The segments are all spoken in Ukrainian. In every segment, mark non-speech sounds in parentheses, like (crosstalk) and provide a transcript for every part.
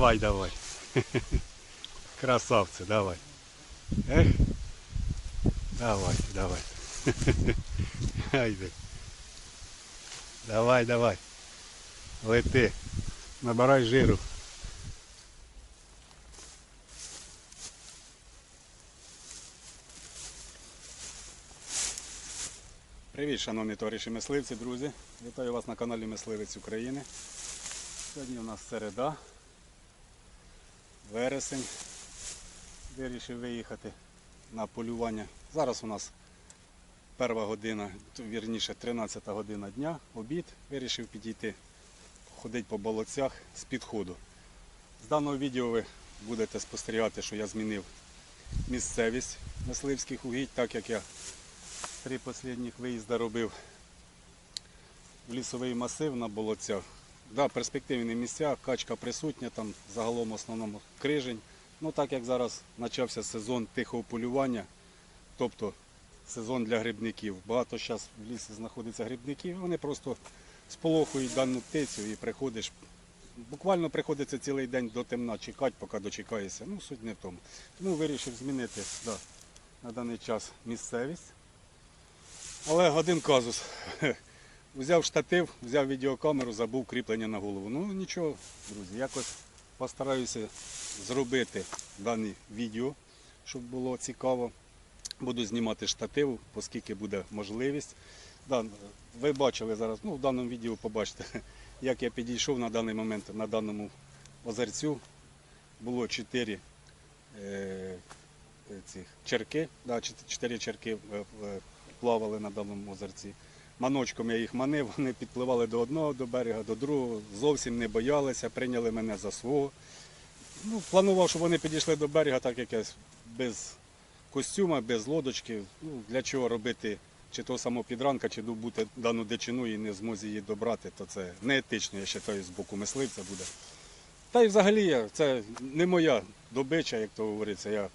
Давай, давай. (laughs) Красавцы, давай. Эх. Давай, давай. (laughs) Айде. Давай, давай. Лети. Набирай жиру. Привіт, шановні товариші мисливці, друзі. Вітаю вас на каналі Мисливець України. Сьогодні у нас середа, вересень. Вирішив виїхати на полювання. Зараз у нас перша година, вірніше 13 година дня, обід. Вирішив підійти, ходити по болотцях з підходу. З даного відео ви будете спостерігати, що я змінив місцевість мисливських угідь, так як я три останніх виїзди робив в лісовий масив на болотцях. Да, перспективні місця, качка присутня, там загалом в основному крижень. Ну так як зараз почався сезон тихого полювання, тобто сезон для грибників. Багато зараз в лісі знаходиться грибників, вони просто сполохують дану птицю і приходиш. Буквально приходиться цілий день до темна чекати, поки дочекаєшся. Ну, суть не в тому. Тому вирішив змінити да, на даний час місцевість. Але один казус. Взяв штатив, взяв відеокамеру, забув кріплення на голову. Ну нічого, друзі, якось постараюся зробити дане відео, щоб було цікаво. Буду знімати штатив, оскільки буде можливість. Да, ви бачили зараз, ну в даному відео побачите, (laughs) як я підійшов на даний момент на даному озерцю. Було 4 е, цих черки, да, чот- черки е, е, плавали на даному озерці. Маночком я їх манив, (laughs) вони підпливали до одного до берега, до другого, зовсім не боялися, прийняли мене за свого. Ну, планував, щоб вони підійшли до берега, так як без костюма, без лодочки. Ну, для чого робити чи то самопідранка, чи добути дану дичину і не змозі її добрати, то це не етично, я вважаю, з боку мисливця буде. Та й взагалі це не моя добича, як то говориться. Я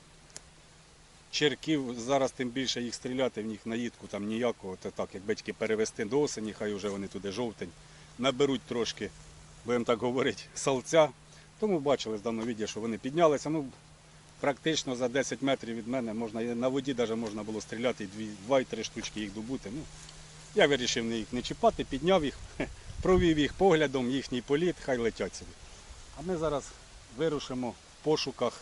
черків, зараз тим більше їх стріляти, в них наїдку там ніякого. Це так, якби тільки перевести до осені, хай вже вони туди жовтень, наберуть трошки, будемо так говорити, салця. Тому бачили з даного відео, що вони піднялися. Ну, практично за 10 метрів від мене можна, на воді навіть можна було стріляти, і дві, два і три штучки їх добути. Ну, я вирішив їх не чіпати, підняв їх, (laughs) провів їх поглядом, їхній політ, хай летять собі. А ми зараз вирушимо в пошуках.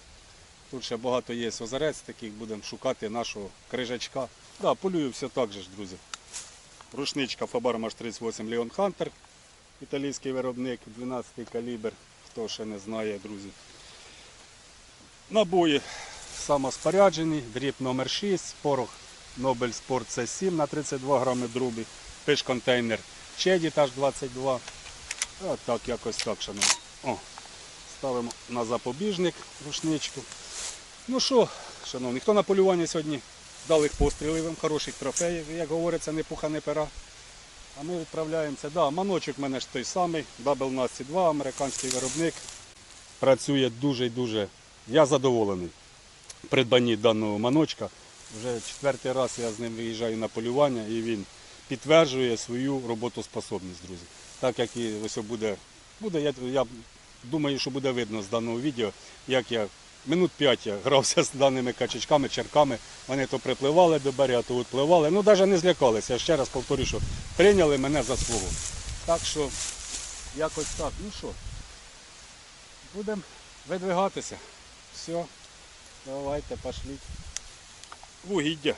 Тут ще багато є озерець таких, будемо шукати нашого крижачка. Да, полюю все так же ж, друзі. Рушничка Fabar Маш 38 Leon Hunter, італійський виробник, 12 калібр, хто ще не знає, друзі. Набої самоспоряджені, дріб номер 6 порох Nobel Sport C7 на 32 грами друбі, пиш контейнер Чеді теж 22. От так, якось так, шановні. О, ставимо на запобіжник рушничку. Ну що, шановні, хто на полювання сьогодні пострілів, вам, хороших трофеїв, як говориться, не пуха, не пера. А ми відправляємося. Да, маночок в мене ж той самий, Double Nasty 2, американський виробник. Працює дуже і дуже. Я задоволений придбанні даного маночка. Вже четвертий раз я з ним виїжджаю на полювання і він підтверджує свою роботоспособність, друзі. Так як і ось буде, буде я, я думаю, що буде видно з даного відео, як я минут п'ять я грався з даними качечками, черками. Вони то припливали до берега, то відпливали. Ну навіть не злякалися. Я ще раз повторю, що прийняли мене за свого. Так що якось так. Ну що, будемо видвигатися. Все, давайте пошліть. В угіддя.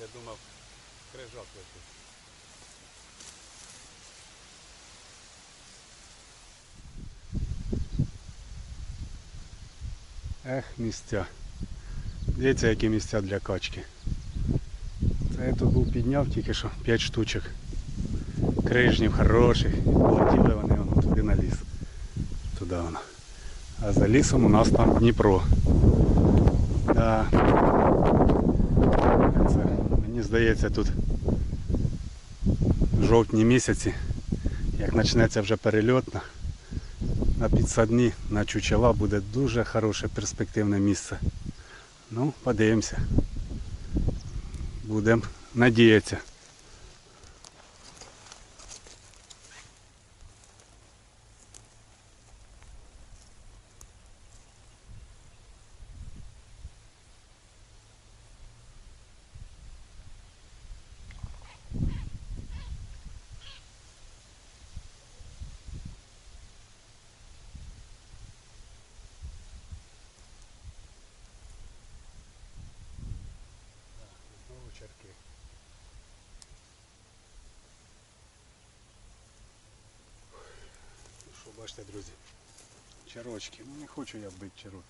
Я думав, крижак летить. Ех, місця. Дивіться, які місця для качки. Це я тут був підняв тільки що 5 штучок. Крижнів хороших. Полетіли вони воно туди на ліс. Туди воно. А за лісом у нас там Дніпро. Да. Мені здається, тут в жовтні місяці, як почнеться вже перельотна, на підсадні, на чучела буде дуже хороше перспективне місце. Ну, подивимося. Будемо надіятися. Бачите, друзі, черочки. Ну не хочу я бити чероки.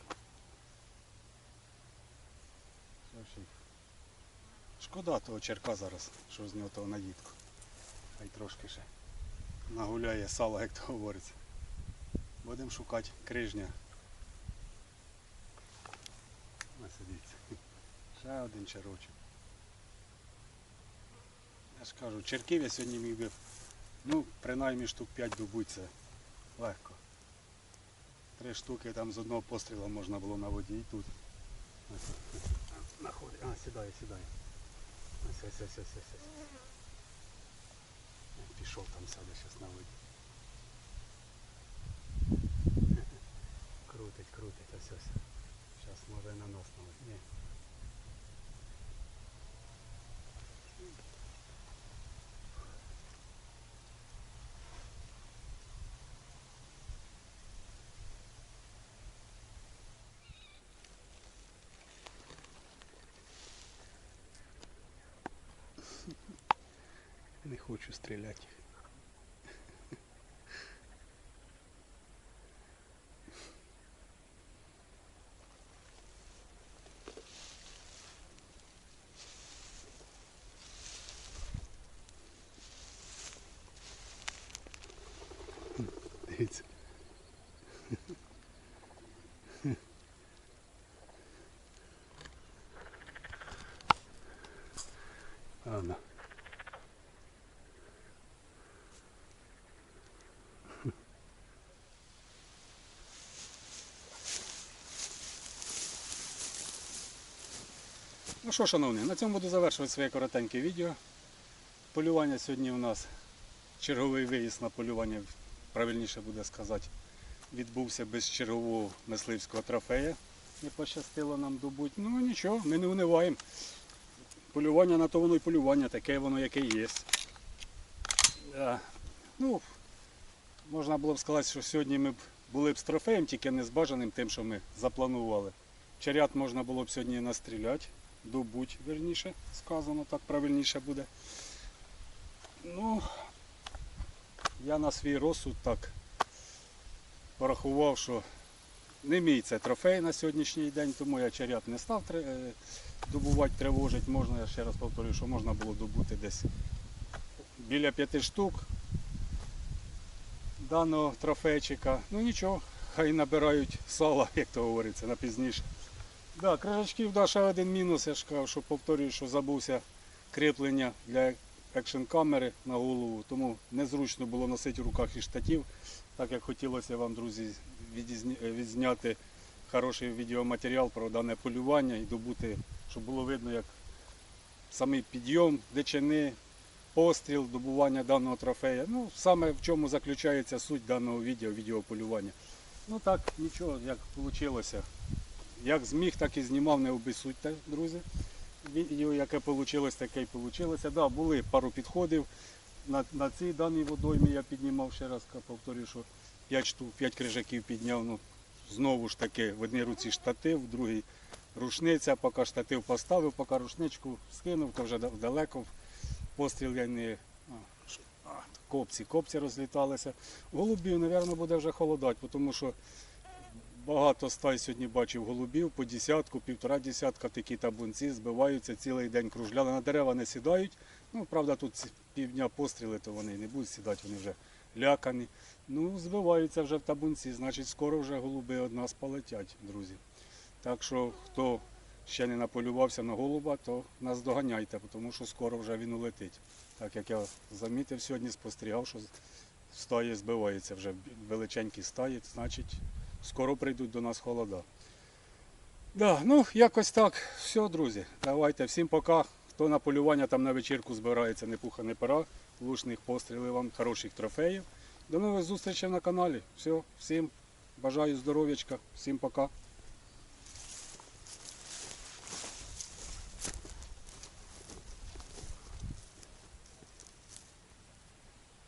Шкода того черка зараз, що з нього того наїдку. Хай трошки ще нагуляє сало, як то говориться. Будемо шукати крижня. Ось дивіться. Ще один черочок. Я ж кажу, черків я сьогодні міг би, ну, принаймні штук 5 добуть це легко. Три штуки там з одного пострілу можна було на воді і тут. Ось, находить. А, сідає, сідає. Ось, ось, ось, ось, ось. Пішов там сяде зараз на воді. (laughs) Крутить, крутить, ось ось. Зараз може на нос на Ні. Не хочу стріляти. Дивіться. Ну що, шановні, на цьому буду завершувати своє коротеньке відео. Полювання сьогодні у нас черговий виїзд на полювання, правильніше буде сказати, відбувся без чергового мисливського трофея. Не пощастило нам добути. Ну нічого, ми не униваємо. Полювання на то воно і полювання, таке воно яке є. Да. Ну, можна було б сказати, що сьогодні ми б були б з трофеєм, тільки не з бажаним тим, що ми запланували. Чарят можна було б сьогодні настріляти, добуть, верніше сказано, так правильніше буде. Ну, я на свій розсуд так порахував, що не мій це трофей на сьогоднішній день, тому я чарят не став е, добувати, тривожити. Можна, я ще раз повторюю, що можна було добути десь біля п'яти штук даного трофейчика. Ну нічого, хай набирають сала, (laughs) як то говориться, на пізніше. Да, крижачків, да, ще один мінус, я ж кажу, що повторюю, що забувся кріплення для екшн камери на голову, тому незручно було носити в руках і штатів, так як хотілося вам, друзі, е, відзняти хороший відеоматеріал про дане полювання і добути, щоб було видно, як самий підйом дичини, постріл, добування даного трофея. Ну, саме в чому заключається суть даного відео, відеополювання. Ну так, нічого, як вийшло. Як зміг, так і знімав, не обісудьте, друзі. Відео, яке вийшло, таке й вийшло. Да, були пару підходів. На, на цій даній водоймі я піднімав ще раз, повторюю, що 5 штук, 5 крижаків підняв. Ну, знову ж таки, в одній руці штатив, в другій рушниця, поки штатив поставив, поки рушничку скинув, то вже далеко. Постріл я не. Копці, копці розліталися. Голубів, мабуть, буде вже холодати, тому що багато стай сьогодні бачив голубів, по десятку, півтора десятка такі табунці збиваються, цілий день кружляли. На дерева не сідають. Ну, правда, тут півдня постріли, то вони не будуть сідати, вони вже лякані. Ну, збиваються вже в табунці, значить скоро вже голуби од нас полетять, друзі. Так що, хто ще не наполювався на голуба, то нас доганяйте, тому що скоро вже він улетить. Так як я замітив сьогодні, спостерігав, що стаї збиваються вже величенькі стаї, значить скоро прийдуть до нас холода. Да, ну якось так. Все, друзі. Давайте всім пока. Хто на полювання там на вечірку збирається, не пуха, не пера. Лучних пострілів вам, хороших трофеїв. До нових зустрічей на каналі. Все, всім бажаю здоров'ячка, всім пока.